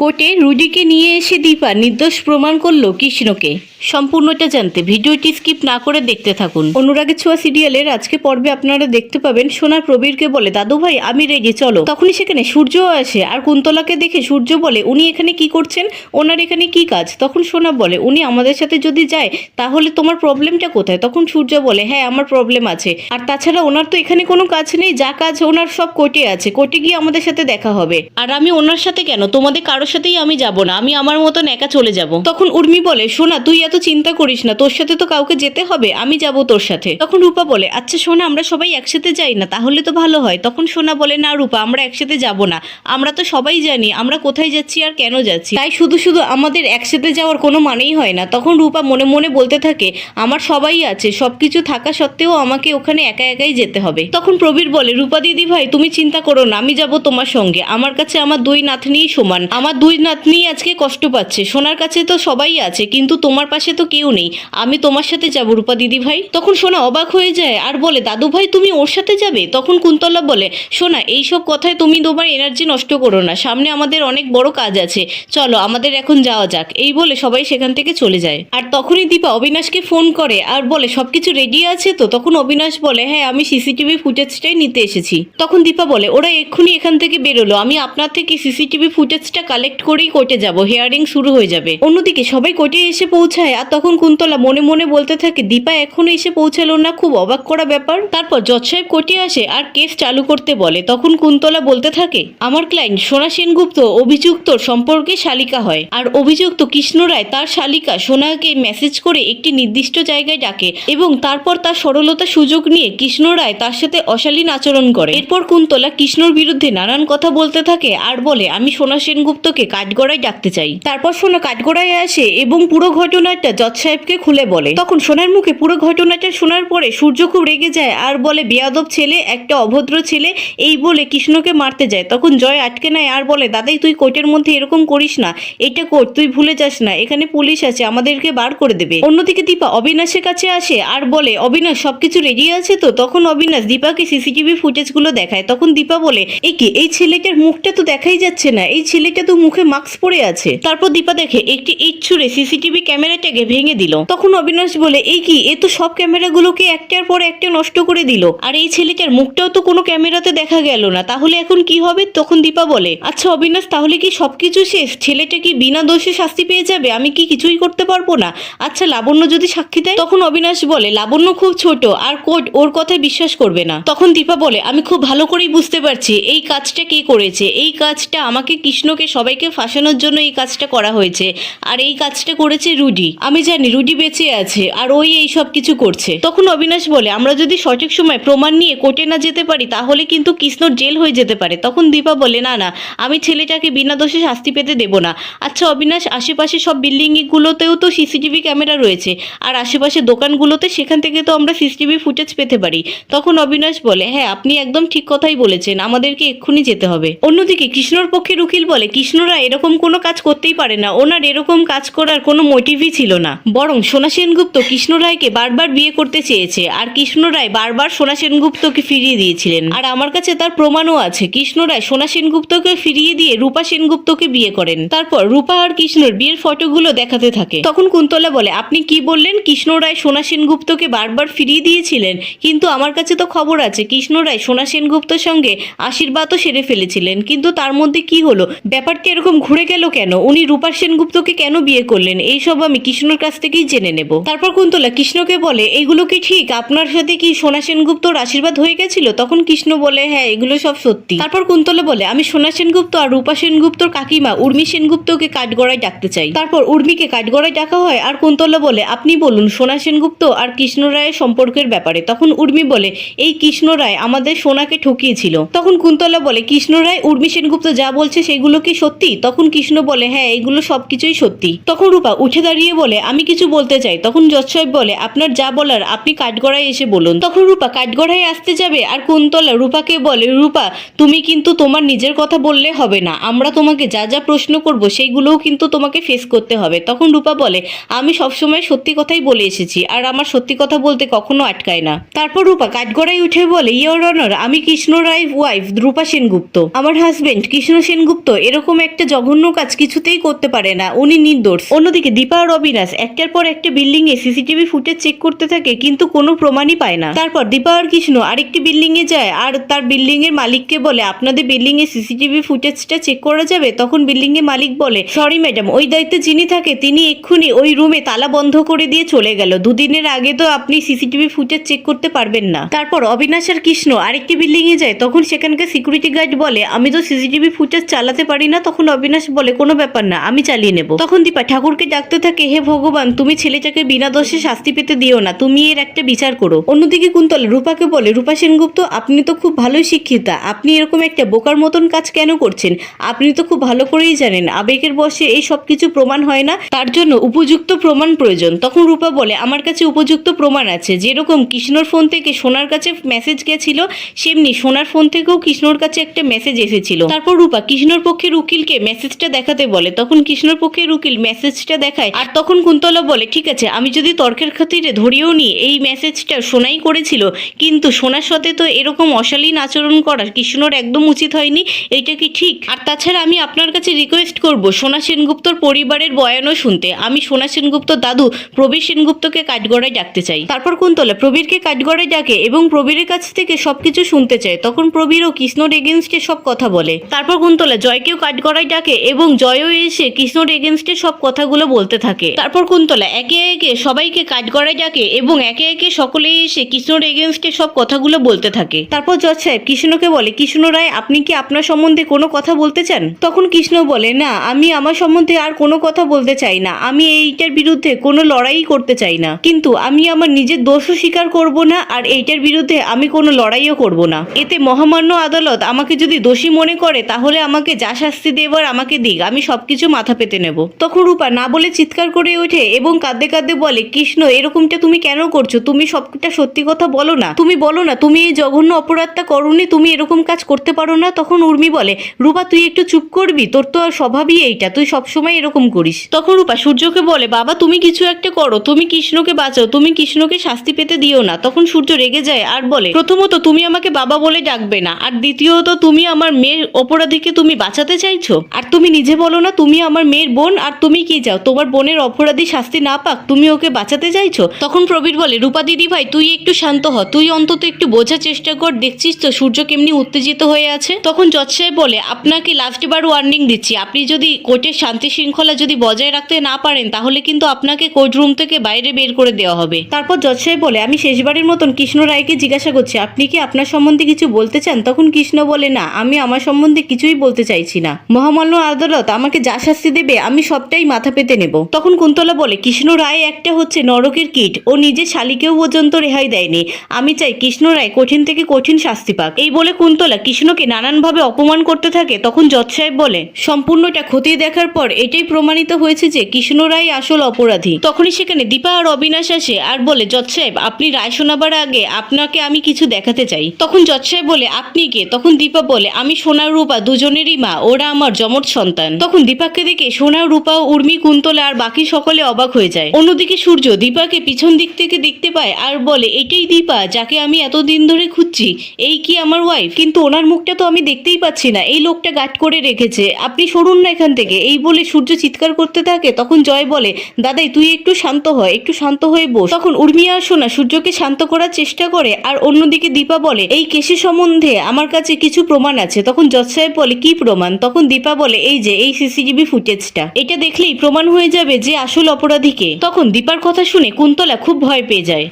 কোর্টে রুডিকে নিয়ে এসে দীপা নির্দোষ প্রমাণ করল কৃষ্ণকে। সম্পূর্ণটা জানতে ভিডিওটি স্কিপ না করে দেখতে থাকুন। অনুরাগের ছোঁয়া সিরিয়ালের আজকে পর্বে আপনারা দেখতে পাবেন সোনার প্রবীরকে বলে, দাদু ভাই, আমি রেডি চলো। তখনই সেখানে সূর্যও আসে আর কুন্তলাকে দেখে সূর্য বলে, উনি এখানে কি করছেন? ওনার এখানে কি কাজ? তখন সোনা বলে, উনি আমাদের সাথে যদি যায়, তাহলে তোমার প্রবলেমটা কোথায়? তখন সূর্য বলে হ্যাঁ আমার প্রবলেম আছে। আর তাছাড়া ওনার তো এখানে কোনো কাজ নেই, যা কাজ ওনার সব কোর্টে আছে। কোর্টে গিয়ে আমাদের সাথে দেখা হবে। আর আমি ওনার সাথে কেন? তোমাদের কারোর সাথেই আমি যাব না, আমি আমার মতন একা চলে যাব। তখন উর্মি বলে, সোনা, তুই এত চিন্তা করিস না, তোর সাথে তো কাউকে যেতে হবে, আমি যাব তোর সাথে। তখন রূপা বলে আচ্ছা সোনা, আমরা সবাই একসাথে যাই না, তাহলে তো ভালো হয়। তখন সোনা বলে, না রূপা, আমরা একসাথে যাব না, আমরা তো সবাই জানি, আমরা কোথায় যাচ্ছি আর কেন যাচ্ছি। তাই শুধু শুধু আমাদের একসাথে যাওয়ার কোনো মানেই হয় না। তখন রূপা মনে মনে বলতে থাকে, আমার সবাই আছে, সবকিছু থাকা সত্ত্বেও আমাকে ওখানে একা একাই যেতে হবে। তখন প্রবীর বলে, রূপা দিদি ভাই, তুমি চিন্তা করো না, আমি যাব তোমার সঙ্গে। আমার কাছে আমার দুই নাতনিই সমান। আমার দুই নাতনি আজকে কষ্ট পাচ্ছে। সোনার কাছে তো সবাই আছে, কিন্তু তোমার পাশে তো কেউ নেই। আমি তোমার সাথে যাব, রূপা দিদি ভাই। তখন সোনা অবাক হয়ে যায় আর বলে, দাদু ভাই, তুমি ওর সাথে যাবে? তখন কুন্তলা বলে, সোনা, এইসব কথায় তুমি তোমার এনার্জি নষ্ট করো না। সামনে আমাদের অনেক বড় কাজ আছে। চলো, আমাদের এখন যাওয়া যাক। এই বলে সবাই সেখান থেকে চলে যায়। আর তখনই দীপা অবিনাশকে ফোন করে আর বলে, সবকিছু রেডি আছে তো? তখন অবিনাশ বলে হ্যাঁ আমি সিসিটিভি ফুটেজটাই নিতে এসেছি। তখন দীপা বলে, ওরা এক্ষুনি এখান থেকে বেরোলো। আমি আপনার থেকে সিসিটিভি ফুটেজটা কালেক্ট করেই কোর্টে যাব। হিয়ারিং শুরু হয়ে যাবে। অন্যদিকে সবাই কোর্টে এসে পৌঁছায় আর তখন কুন্তলা মনে মনে বলতে থাকে, দীপা এখনও এসে পৌঁছালো না, খুব অবাক করা ব্যাপার। তারপর জজ সাহেব কোর্টে আসে আর কেস চালু করতে বলে। তখন কুন্তলা বলতে থাকে, আমার ক্লায়েন্ট সোনা সেনগুপ্ত অভিযুক্ত সম্পর্কে শালিকা হয় আর অভিযুক্ত কৃষ্ণ রায় তার শালিকা সোনাকে মেসেজ করে একটি নির্দিষ্ট জায়গায় ডাকে এবং তারপর তার সরলতা সুযোগ নিয়ে কৃষ্ণ রায় তার সাথে অশালীন আচরণ করে। এরপর কুন্তলা কৃষ্ণর বিরুদ্ধে নানান কথা বলতে থাকে আর বলে, আমি সোনা সেনগুপ্তকে কাঠগড়ায় ডাকতে চাই। তারপর সোনা কাঠগড়ায় আসে এবং পুরো ঘটনাটা জজ সাহেবকে খুলে বলে। তখন সোনার মুখে পুরো ঘটনাটা শোনার পরে সূর্য খুব রেগে যায় আর বলে, বেয়াদব ছেলে, একটা অভদ্র ছেলে, এই বলে কৃষ্ণকে মারতে যায়। তখন জয় আটকে নেয় আর বলে, দাদাই, তুই কোর্টের মধ্যে এরকম করিস না। এটা কোর্ট, তুই ভুলে যাস না। এখানে পুলিশ আছে, আমাদেরকে বার করে দেবে। অন্যদিকে দীপা অবিনাশের কাছে আসে আর বলে, অবিনাশ, সবকিছু রেডি আছে তো? তখন অবিনাশ দীপাকে সিসিটিভি ফুটেজগুলো দেখায়। তখন দীপা বলে, এ কি, এই ছেলেটার মুখটা তো দেখাই যাচ্ছে না। এই ছেলেটা তো মুখে মাস্ক পরে আছে। তারপর দীপা দেখে একটি ইট ছুঁড়ে সিসিটিভি ক্যামেরাটাকে ভেঙে দিল। তখন অবিনাশ বলে, এই কি? এ তো সব ক্যামেরাগুলোকে একটার পর একটা নষ্ট করে দিল। আর এই ছেলেটার মুখটাও তো কোনো ক্যামেরাতে দেখা গেল না। তাহলে এখন কি হবে? তখন দীপা বলে আচ্ছা অবিনাশ, তাহলে কি সবকিছু শেষ? ছেলেটা কি বিনা দোষে শাস্তি পেয়ে যাবে? আমি কি কিছুই করতে পারব না? আচ্ছা লাবণ্য যদি সাক্ষী দেয়? তখন অবিনাশ বলে, লাবণ্য খুব ছোট, আর কোর্ট ওর কথায় বিশ্বাস করবে না। তখন দীপা বলে, আমি খুব ভালো করেই বুঝতে পারছি, এই কাজটা কে করেছে? এই কাজটা আমাকে কৃষ্ণকে সবাইকে ফাঁসানোর জন্য এই কাজটা করা হয়েছে। আর এই কাজটা করেছে রুডি। আমি জানি রুডি বেঁচে আছে, আর ওই এই সব কিছু করছে। তখন অবিনাশ বলে, আমরা যদি সঠিক সময় প্রমাণ নিয়ে কোর্টে না যেতে পারি, তাহলে কিন্তু কৃষ্ণর জেল হয়ে যেতে পারে। তখন দীপা বলে, না না, আমি ছেলেটাকে বিনা দোষে শাস্তি পেতে দেব না। আচ্ছা অবিনাশ, আশেপাশে সব বিল্ডিং গুলোতেও তো সিসিটিভি ক্যামেরা রয়েছে, আর আশেপাশে দোকানগুলোতে সেখান থেকে তো আমরা সিসিটিভি ফুটেজ পেতে পারি। তখন অবিনাশ বলে হ্যাঁ আপনি একদম ঠিক কথাই বলেছেন, আমাদেরকে এক্ষুনি যেতে হবে। অন্যদিকে কৃষ্ণর পক্ষে উকিল বলে কৃষ্ণরা এরকম কোনো কাজ করতেই পারে না। ওনার এরকম কাজ করার কোনো মোটিভই ছিল না। বরং সোনা সেনগুপ্ত কৃষ্ণ রায়কে বারবার বিয়ে করতে চেয়েছে আর কৃষ্ণ রায় বারবার সোনা সেনগুপ্তকে ফিরিয়ে দিয়েছিলেন। আর আমার কাছে তার প্রমাণও আছে। কৃষ্ণ রায় সোনা সেনগুপ্তকে ফিরিয়ে দিয়ে রূপা সেনগুপ্তকে বিয়ে করেন। তারপর রূপা আর কৃষ্ণর বিয়ের ফটোগুলো দেখাতে থাকে। তখন কুন্তলা বলে, আপনি কি বললেন কৃষ্ণ রায় সোনা সেনগুপ্তকে বারবার ফিরিয়ে দিয়েছিলেন? কিন্তু আমার কাছে তো খবর আছে, কৃষ্ণ রায় সোনা সেনগুপ্তর সঙ্গে আশীর্বাদও সেরে ফেলেছিলেন। কিন্তু তার মধ্যে কি হলো? ব্যাপারটা এরকম ঘুরে গেল কেন? উনি রূপা সেনগুপ্তকে কেন বিয়ে করলেন? এইসব আমি কৃষ্ণর কাছ থেকেই জেনে নেব। তারপর কুন্তলা কৃষ্ণকে বলে, এগুলো কি ঠিক? আপনার সাথে কি সোনা সেনগুপ্তর আশীর্বাদ হয়ে গেছিল? তখন কৃষ্ণ বলে হ্যাঁ এগুলো সব সত্যি। তারপর কুন্তলা বলে, আমি সোনা সেনগুপ্ত আর রূপা সেনগুপ্তর কাকিমা উর্মি সেনগুপ্তকে কাঠগড়ায় ডাকতে চাই। তারপর উর্মিকে কাঠগড়ায় ডাকা হয় আর কুন্তলা বলে, আপনি বলুন, সোনা সেনগুপ্ত আর কৃষ্ণ রায়ের সম্পর্কের ব্যাপারে? তখন উর্মি বলে, এই কৃষ্ণ রায় আমাদের সোনাকে ঠকিয়েছিল। তখন কুন্তলা বলে, কৃষ্ণ রায় উর্মি সেনগুপ্ত যা বলছে সেগুলো কি সত্যি? তখন কৃষ্ণ বলে হ্যাঁ এগুলো সবকিছুই সত্যি। তখন রূপা উঠে দাঁড়িয়ে বলে, আমি কিছু বলতে চাই। তখন জজ বলে, আপনার যা বলার আপনি কাঠগড়ায় এসে বলুন। তখন রূপা কাঠগড়ায় আসতে যাবে আর কুন্তলা রূপাকে বলে, রূপা, তুমি কিন্তু তোমার নিজের কথা বললে হবে না। আমরা তোমাকে যা যা প্রশ্ন করব সেইগুলোও কিন্তু তোমাকে ফেস করতে হবে। তখন রূপা বলে, আমি সবসময় সত্যি কথাই বলে এসেছি আর আমার সত্যি কথা বলতে কখনো আটকায় না। তারপর রূপা কাঠগড়ায় উঠে বলে ইয়র অনার আমি কৃষ্ণ রায় ওয়াইফ রূপা সেনগুপ্ত। আমার হাজবেন্ড কৃষ্ণ সেনগুপ্ত, এরকম একটা জঘন্য কাজ কিছুতেই করতে পারে না, উনি নির্দোষ। অন্যদিকে দীপা আর অবিনাশ একটার পর একটা বিল্ডিং এ সিসিটিভি ফুটেজ চেক করতে থাকে, কিন্তু কোনো প্রমাণই পায় না। তারপর দীপা আর কৃষ্ণ আরেকটি বিল্ডিং এ যায়, আর তার বিল্ডিং এর মালিককে বলে, আপনাদের বিল্ডিং এ সিসিটিভি ফুটেজটা চেক করা যাবে? তখন বিল্ডিং এর মালিক বলে, সরি ম্যাডাম, ওই দায়িত্বে যিনি থাকে, তিনি এক্ষুনি ওই রুমে তালা বন্ধ করে দিয়ে চলে গেল। দুদিনের আগে তো আপনি সিসিটিভি ফুটেজ চেক করতে পারবেন না। তারপর অবিনাশ আর কৃষ্ণ আরেকটি বিল্ডিং এ যায়, তখন সেখানকার সিকিউরিটি গার্ড বলে, আমি তো সিসিটিভি ফুটেজ চালাতে পারি না, তখন অবিনাশ বলে, কোনো ব্যাপার না, আমি চালিয়ে নেব। তখন দীপা, ঠাকুরকে ডাকতে থাকে, হে ভগবান, তুমি ছেলেটাকে বিনা দোষে শাস্তি পেতে দিও না, তুমি এর একটা বিচার করো। অন্যদিকে কুন্তল রূপাকে বলে, রূপা সেনগুপ্ত, আপনি তো খুব ভালোই শিক্ষিতা, আপনি এরকম একটা বোকার মতন কাজ কেন করছেন? আপনি তো খুব ভালো করেই জানেন, আবেগের বসে এই সব কিছু প্রমাণ হয় না, তার জন্য উপযুক্ত প্রমাণ প্রয়োজন। তখন রূপা বলে, আমার কাছে উপযুক্ত প্রমাণ আছে, যেরকম কৃষ্ণর ফোন থেকে সোনার কাছে মেসেজ গেছিল, সেমনি সোনার ফোন থেকেও কৃষ্ণর কাছে একটা মেসেজ এসেছিল। তারপর রূপা, কৃষ্ণর পক্ষের উকিলকে মেসেজটা দেখাতে বলে, তখন কৃষ্ণর পক্ষের উকিল মেসেজটা দেখায় আর তখন কুন্তলা বলে, ঠিক আছে, আমি যদি তর্কের খাতিরে ধরিয়েও নিই এই মেসেজটা সোনাই করেছিল, কিন্তু সোনার সাথে তো এরকম অশালীন আচরণ করা কৃষ্ণর একদম উচিত হয়নি, এইটা কি ঠিক? আর তাছাড়া আমি আপনার কাছে রিকোয়েস্ট করব, সোনা সেনগুপ্তর পরিবারের বয়ানও শুনতে। আমি সোনা সেনগুপ্ত দাদু, প্রবীর সেনগুপ্তকে কাঠগড়ায় ডাকতে চাই। তারপর কুন্তলা প্রবীরকে কাঠগড়ায় ডাকে এবং প্রবীরের কাছ থেকে সবকিছু শুনতে চায়। তখন প্রবীর ও কৃষ্ণর এগেনস্টে সব কথা বলে। তারপর কুন্তলা জয়কেও কাঠগড়ায় ডাকে এবং জয়ও এসে কৃষ্ণর এগেনস্টে সব কথাগুলো বলতে থাকে। তারপর কুন্তলা একে একে সবাইকে কাঠগড়ায় ডাকে এবং একে একে সকলেই এসে কৃষ্ণর এগেনস্টে সব কথাগুলো বলতে থাকে। তারপর জজ সাহেব কৃষ্ণকে বলে, কৃষ্ণ রায়, আপনি কি আপনার সম্বন্ধে কোনো কথা বলতে চান? তখন কৃষ্ণ বলে, না, আমি আমার সম্বন্ধে আর কোনো কথা বলতে চাই না। আমি এইটার বিরুদ্ধে কোনো লড়াই করতে চাই না। কিন্তু আমি আমার নিজের দোষও স্বীকার করব না আর এইটার বিরুদ্ধে আমি কোনো লড়াইও করব না। এতে মহামান্য আদালত আমাকে যদি দোষী মনে করে, তাহলে আমাকে যা শাস্তি দেবার আমাকে দিক, আমি সবকিছু মাথা পেতে নেব। তখন রূপা না বলে চিৎকার করে ওঠে এবং কাঁদতে কাঁদতে বলে, কৃষ্ণ, এরকমটা তুমি কেন করছ? তুমি সবটা সত্যি কথা বলো না। তুমি বলো না, তুমি এই জঘন্য অপরাধটা করনি, তুমি এরকম কাজ করতে পারো না। তখন উর্মি বলে, রূপা, তুই একটু চুপ করবি, তোর তো স্বভাবই এইটা, তুই সবসময় এরকম করিস। তখন রূপা সূর্যকে বলে, বাবা, তুমি কিছু একটা করো, তুমি কৃষ্ণকে বাঁচাও, তুমি কৃষ্ণকে শাস্তি পেতে দিও না। তখন সূর্য রেগে যায় আর বলে, প্রথমত তুমি আমাকে বাবা বলে ডাকবে না, আর দ্বিতীয়ত তুমি আমার মেয়ের অপরাধীকে তুমি বাঁচাতে চাইছো? আর তুমি নিজে বলো না, তুমি আমার মেয়ের বোন, আর তুমি কি চাও? তোমার বোনের অপরাধী শাস্তি না পাক, তুমি ওকে বাঁচাতে চাইছো? তখন প্রবীর বলে, রূপা দিদি ভাই, তুই একটু শান্ত হ, তুই অন্তত একটু বোঝার চেষ্টা কর, দেখছিস তো সূর্য কেমনি উত্তেজিত হয়ে আছে? তখন জজ সাহেব বলে, আপনাকে লাস্ট বার ওয়ার্নিং দিচ্ছি, আপনি যদি কোর্টের শান্তি শৃঙ্খলা যদি বজায় রাখতে না পারেন, তাহলে কিন্তু আপনাকে কোর্ট রুম থেকে বাইরে বের করে দেওয়া হবে। তারপর জজ সাহেব বলে, আমি শেষবারের মতন কৃষ্ণ রায়কে জিজ্ঞাসা করছি, আপনি কি আপনার সম্বন্ধে কিছু বলতে চান? তখন কৃষ্ণ বলে, না, আমি আমার সম্বন্ধে কিছুই বলতে চাইছি না। মহামান্য আদালত আমাকে যা শাস্তি দেবে, আমি সবটাই মাথা পেতে নেব। তখন কুন্তলা বলে, কৃষ্ণ রায় একটা হচ্ছে নরকের কীট, ও নিজের শালিকেও পর্যন্ত রেহাই দেয়নি। আমি চাই কৃষ্ণ রায় কঠিন থেকে কঠিন শাস্তি পাক। এই বলে কুন্তলা কৃষ্ণকে নানানভাবে অপমান করতে থাকে। তখন জজ সাহেব বলে, সম্পূর্ণটা খতিয়ে দেখার পর এটাই প্রমাণিত হয়েছে যে কৃষ্ণ রায় আসল অপরাধী। তখনই সেখানে দীপা আর অবিনাশ আসে আর বলে, জজ সাহেব, আপনি রায় শোনাবার আগে আপনাকে আমি কিছু দেখাতে চাই। তখন জজ সাহেব বলে, আপনি কে? তখন দীপা বলে, আমি সোনার রূপা, দুজনেরই মা, ওরা আমার জমজ সন্তান। তখন দীপাকে দেখে সোনার রূপা, উর্মি, কুন্তলা আর বাকি সকলে অবাক হয়ে যায়। অন্যদিকে সূর্য দীপাকে পিছন দিক থেকে দেখতে পায় আর বলে, এটাই দীপা, যাকে আমি এতদিন ধরে খুঁজছি। এই কি আমার ওয়াইফ কিন্তু ওনার মুখটা তো আমি দেখতেই পাচ্ছি না। এই লোকটা গাট করে রেখেছে। আপনি সরুন না এখান থেকে। এই বলে সূর্য চিৎকার করতে থাকে। তখন জয় বলে, দাদাই, তুই একটু শান্ত হয় একটু শান্ত হয়ে বস। তখন উর্মি আর সোনা সূর্যকে শান্ত করার চেষ্টা করে আর অন্যদিকে দীপা বলে, এই কেসের সম্বন্ধে আমার কাছে কিছু প্রমাণ আছে। তখন জজ সাহেব বলে, কি প্রমাণ? তখন দীপা বলে, এই যে, এই সিসিটিভি ফুটেজটা। এটা দেখলেই প্রমাণ হয়ে যাবে যে আসল অপরাধীকে। তখন দীপার কথা শুনে কুন্তলা খুব ভয় পেয়ে যায়।